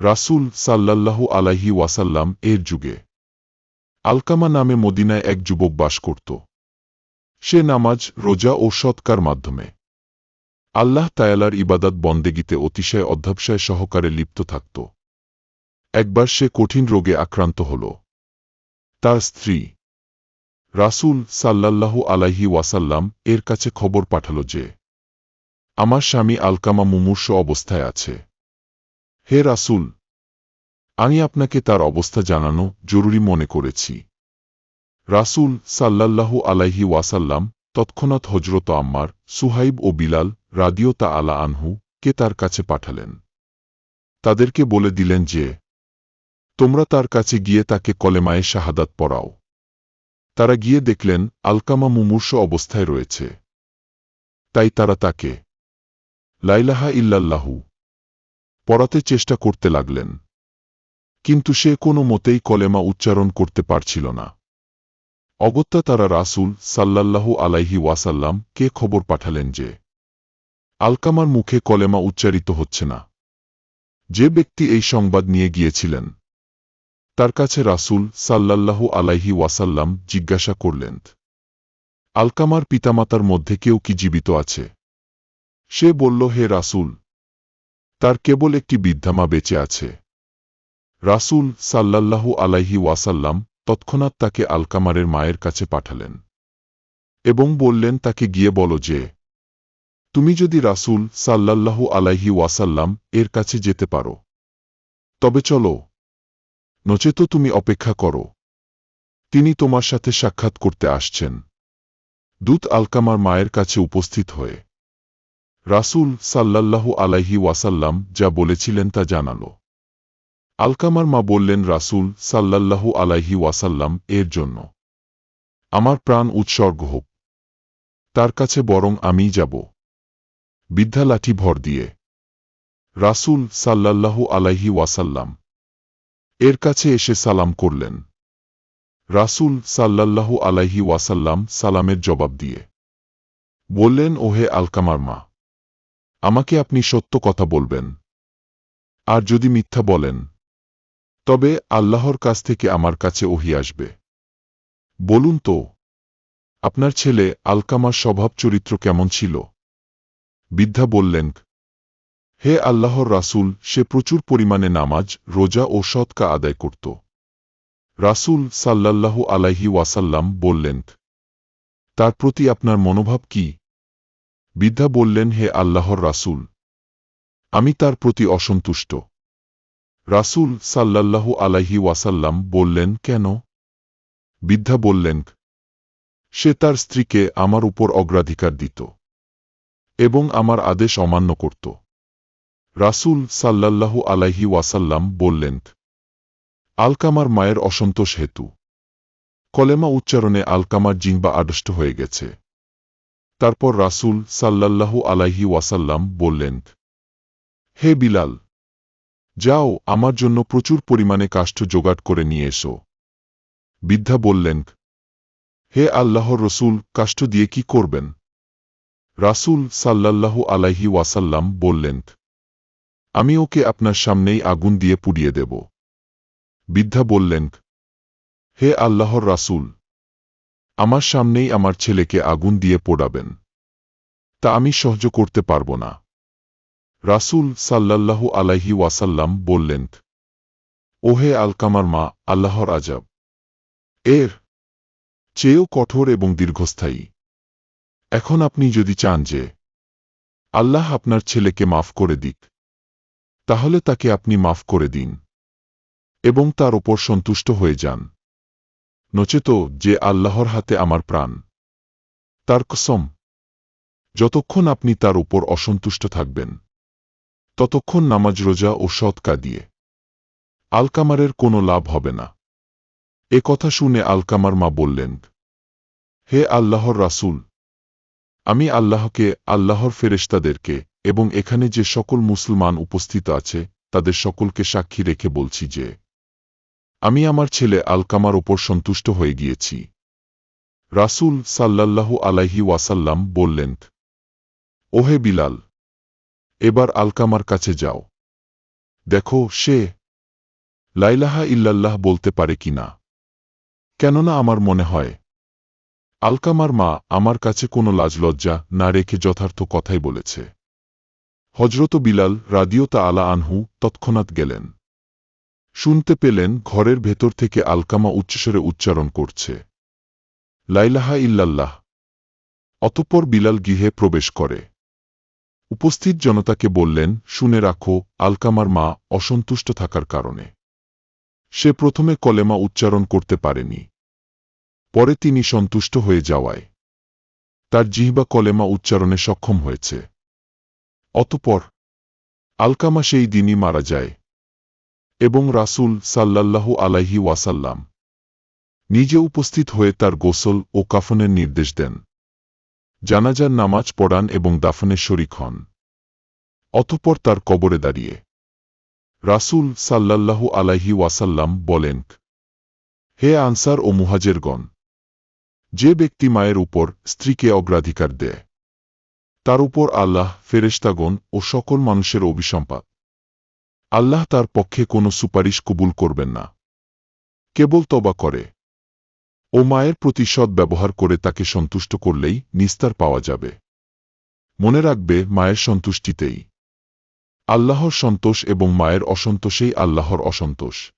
রাসূল সাল্লাল্লাহু আলাইহি ওয়াসাল্লাম এর যুগে। আলকামা নামে মদিনায় এক যুবক বাস করত। সে নামাজ, রোজা ও সৎকার মাধ্যমে। আল্লাহ তায়ালার ইবাদত বন্দেগিতে অতিশয় অধ্যাবসায় সহকারে লিপ্ত থাকত। একবার সে কঠিন রোগে আক্রান্ত হল। তার স্ত্রী, রাসূল সাল্লাল্লাহু আলাইহি ওয়াসাল্লাম এর কাছে খবর পাঠাল যে, আমার স্বামী আলকামা মুমূর্ষ অবস্থায় আছে। হে রাসূল, আমি আপনাকে তার অবস্থা জানানো জরুরি মনে করেছি। রাসূল সাল্লাল্লাহু আলাইহি ওয়াসাল্লাম তৎক্ষণাৎ হজরত আম্মার, সুহাইব ও বিলাল রাদিও তা আলা আনহু কে তার কাছে পাঠালেন। তাদেরকে বলে দিলেন যে, তোমরা তার কাছে গিয়ে তাকে কলেমায়ে শাহাদাত পড়াও। তারা গিয়ে দেখলেন আলকামা মুমূর্ষ অবস্থায় রয়েছে। তাই তারা তাকে, লাইলাহা ইল্লাল্লাহু পড়াতে চেষ্টা করতে লাগলেন। কিন্তু সে কোনো মতেই কলেমা উচ্চারণ করতে পারছিল না। অগত্যা তারা রাসূল সাল্লাল্লাহু আলাইহি ওয়াসাল্লাম কে খবর পাঠালেন যে, আলকামার মুখে কলেমা উচ্চারিত হচ্ছে না। যে ব্যক্তি এই সংবাদ নিয়ে গিয়েছিলেন, তার কাছে রাসূল সাল্লাল্লাহু আলাইহি ওয়াসাল্লাম জিজ্ঞাসা করলেন, আলকামার পিতামাতার মধ্যে কেউ কি জীবিত আছে? সে বলল, হে রাসূল তার কেবল একটি বিদ্যামা বেঁচে আছে। রাসূল সাল্লাল্লাহু আলাইহি ওয়াসাল্লাম তৎক্ষণাৎ তাকে আলকামারের মায়ের কাছে পাঠালেন এবং বললেন, তাকে গিয়ে বলো যে, তুমি যদি রাসূল সাল্লাল্লাহু আলাইহি ওয়াসাল্লাম এর কাছে যেতে পারো, তবে চলো, নচেত তুমি অপেক্ষা করো। তিনি তোমার সাথে সাক্ষাৎ করতে আসছেন। দূত আলকামার মায়ের কাছে উপস্থিত হয়ে রাসূল সাল্লাল্লাহু আলাইহি ওয়াসাল্লাম যা বলেছিলেন তা জানাল। আলকামার মা বললেন, রাসূল সাল্লাল্লাহু আলাইহি ওয়াসাল্লাম, এর জন্য আমার প্রাণ উৎসর্গ হোক। তার কাছে বরং আমিই যাব। বিদ্যা লাঠি ভর দিয়ে। রাসূল সাল্লাল্লাহু আলাইহি ওয়াসাল্লাম, এর কাছে এসে সালাম করলেন। রাসূল সাল্লাল্লাহু আলাইহি ওয়াসাল্লাম সালামের জবাব দিয়ে বললেন, ওহে আলকামার মা আমাকে আপনি সত্য কথা বলবেন। আর যদি মিথ্যা বলেন, তবে আল্লাহর কাছ থেকে আমার কাছে ওহি আসবে। বলুন তো, আপনার ছেলে আলকামার স্বভাব চরিত্র কেমন ছিল? বিদ্যা বললেন, হে আল্লাহর রাসূল, সে প্রচুর পরিমাণে নামাজ, রোজা ও সৎকা আদায় করত। রাসূল সাল্লাল্লাহু আলাইহি ওয়াসাল্লাম বললেন, তার প্রতি আপনার মনোভাব কি? বিদ্যা বললেন, হে আল্লাহর রাসূল, আমি তার প্রতি অসন্তুষ্ট। রাসূল সাল্লাল্লাহু আলাইহি ওয়াসাল্লাম বললেন, কেন? বিদ্যা বললেন, সে তার স্ত্রীকে আমার উপর অগ্রাধিকার দিত এবং আমার আদেশ অমান্য করত। রাসূল সাল্লাল্লাহু আলাইহি ওয়াসাল্লাম বললেন, আলকামার মায়ের অসন্তোষ হেতু। কলেমা উচ্চারণে আলকামার জিনবা আড়ষ্ট হয়ে গেছে। তারপর রাসূল সাল্লাল্লাহু আলাইহি ওয়াসাল্লাম বললেন, হে বিলাল, যাও আমার জন্য প্রচুর পরিমাণে কাষ্ঠ জোগাড় করে নিয়ে এসো। বিদ্যা বললেন, হে আল্লাহর রসুল, কাষ্ঠ দিয়ে কি করবেন? রাসূল সাল্লাল্লাহু আলাইহি ওয়াসাল্লাম বললেন, আমি ওকে আপনার সামনেই আগুন দিয়ে পুড়িয়ে দেব। বিদ্যা বললেন, হে আল্লাহর রাসূল আমার সামনেই আমার ছেলেকে আগুন দিয়ে পোড়াবেন। তা আমি সহ্য করতে পারব না। রাসূল সাল্লাল্লাহু আলাইহি ওয়াসাল্লাম বললেন, ওহে আলকামার মা, আল্লাহর আজাব। এর চেয়েও কঠোর এবং দীর্ঘস্থায়ী। এখন আপনি যদি চান যে আল্লাহ আপনার ছেলেকে মাফ করে দিক, তাহলে তাকে আপনি মাফ করে দিন এবং তার ওপর সন্তুষ্ট হয়ে যান। নচেত যে আল্লাহর হাতে আমার প্রাণ। তার কসম, যতক্ষণ আপনি তার উপর অসন্তুষ্ট থাকবেন, ততক্ষণ নামাজ রোজা ও সৎকা দিয়ে আলকামারের কোনো লাভ হবে না। এ কথা শুনে আলকামার মা বললেন, হে আল্লাহর রাসূল, আমি আল্লাহকে, আল্লাহর ফেরেশতাদেরকে এবং এখানে যে সকল মুসলমান উপস্থিত আছে, তাদের সকলকে সাক্ষী রেখে বলছি যে আমি আমার ছেলে আলকামার ওপর সন্তুষ্ট হয়ে গিয়েছি। রাসূল সাল্লাল্লাহু আলাইহি ওয়াসাল্লাম বললেন, ওহে বিলাল, এবার আলকামার কাছে যাও। দেখো সে লাইলাহা ইল্লাল্লাহ বলতে পারে কি না। কেননা আমার মনে হয়, আলকামার মা আমার কাছে কোনো লাজলজ্জা না রেখে যথার্থ কথাই বলেছে। হজরত বিলাল রাদিওতা আলা আনহু তৎক্ষণাৎ গেলেন। শুনতে পেলেন ঘরের ভেতর থেকে আলকামা উচ্চস্বরে উচ্চারণ করছে। লাইলাহা ইল্লাল্লাহ। অতঃপর বিলাল গৃহে প্রবেশ করে। উপস্থিত জনতাকে বললেন, শুনে রাখো, আলকামার মা অসন্তুষ্ট থাকার কারণে। সে প্রথমে কলেমা উচ্চারণ করতে পারেনি। পরে তিনি সন্তুষ্ট হয়ে যাওয়ায়। তার জিহ্বা কলেমা উচ্চারণে সক্ষম হয়েছে। অতপর আলকামা সেই দিনই মারা যায়। এবং রাসূল সাল্লাল্লাহু আলাইহি ওয়াসাল্লাম নিজে উপস্থিত হয়ে তার গোসল ও কাফনের নির্দেশ দেন। জানাজার নামাজ পড়ান এবং দাফনের শরিক হন। অতপর তার কবরে দাঁড়িয়ে রাসূল সাল্লাল্লাহু আলাইহি ওয়াসাল্লাম বলেন, হে আনসার ও মুহাজেরগণ, যে ব্যক্তি মায়ের উপর স্ত্রীকে অগ্রাধিকার দেয়, তার উপর আল্লাহ, ফেরেশতাগণ ও সকল মানুষের অভিসম্পাদ আল্লাহ তার পক্ষে কোনো সুপারিশ কবুল করবেন না। কেবল তবা করে। ও মায়ের প্রতি ব্যবহার করে তাকে সন্তুষ্ট করলেই নিস্তার পাওয়া যাবে। মনে রাখবে মায়ের সন্তুষ্টিতেই। আল্লাহর সন্তোষ এবং মায়ের অসন্তোষেই আল্লাহর অসন্তোষ।